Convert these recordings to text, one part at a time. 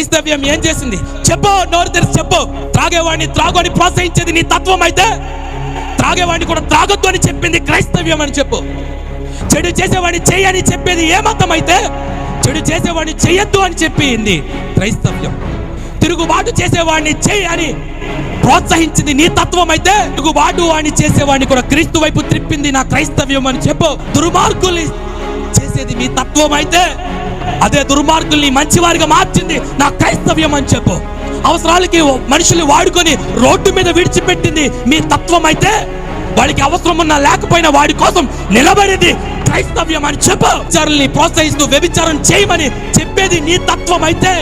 క్రైస్తవ్యం ఏం చేసింది? చెప్పు నోరు తెరిచి చెప్పు. త్రాగేవాడిని త్రాగని ప్రోత్సహించేది నీ తత్వం అయితే త్రాగేవాడిని కూడా త్రాగొద్దు అని చెప్పింది క్రైస్తవ్యం అని చెప్పు. చెడు చేసేవాడిని చేయని చెప్పేది ఏ మతం అయితే చెడు చేసేవాడిని చేయొద్దు అని చెప్పింది క్రైస్తవ్యం. తిరుగుబాటు చేసేవాడిని చేయి అని ప్రోత్సహించింది నీ తత్వం అయితే తిరుగుబాటు వాడిని చేసేవాడిని కూడా క్రీస్తు వైపు త్రిప్పింది నా క్రైస్తవ్యం అని చెప్పు. దుర్మార్గులు చేసేది మీ తత్వం అయితే అదే దుర్మార్గుల్ని మంచివారిగా మార్చింది నా క్రైస్తవ్యం అని చెప్పు. అవసరాలకి మనుషులు వాడుకొని రోడ్డు మీద విడిచిపెట్టింది మీ తత్వం అయితే వాడికి అవసరం ఉన్నా లేకపోయినా వాడి కోసం నిలబడేది క్రైస్తవ్యం అని చెప్పు. వ్యభిచారుల్ని ప్రోత్సహిస్తూ వ్యభిచారం చేయమని చెప్పేది నీ తత్వం అయితే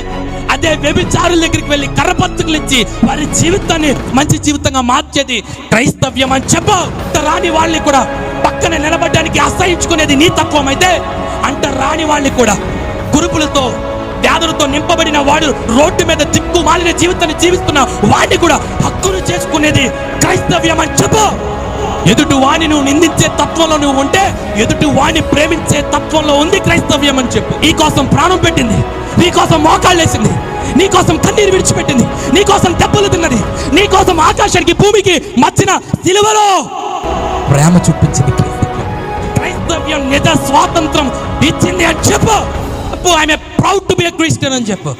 అదే వ్యభిచారుల దగ్గరికి వెళ్ళి కరపత్రికలు ఇచ్చి వారి జీవితాన్ని మంచి జీవితంగా మార్చేది క్రైస్తవ్యం అని చెప్పు. రాని వాళ్ళని కూడా పక్కన నిలబడడానికి అసహించుకునేది నీ తత్వం అయితే అంట రాని వాళ్ళని కూడా కురుపులతో వ్యాధులతో నింపబడిన వాడు రోడ్డు మీద దిక్కు మాలిన జీవితాన్ని జీవిస్తున్న వాడిని కూడా హక్కును చేసుకునేది క్రైస్తవ్యం అని చెప్పు. ఎదుటి వాణి నువ్వు నిందించే తత్వంలో నువ్వు ఉంటే ఎదుటి వాణ్ణి ప్రేమించే తత్వంలో ఉంది క్రైస్తవ్యం అని చెప్పు. నీ కోసం ప్రాణం పెట్టింది నీ కోసం మోకాళ్ళు వేసింది నీ కోసం కన్నీరు విడిచిపెట్టింది నీ కోసం దెబ్బలు తిన్నది నీ కోసం ఆకాశానికి భూమికి మధ్యన సిలువలో. ప్రేమ చూపించింది క్రైస్తవ్యం. క్రైస్తవ్యం నిజ స్వాతంత్రం ఇచ్చింది అని చెప్పు. చెప్పు I'm proud to be Christian అని చెప్పు.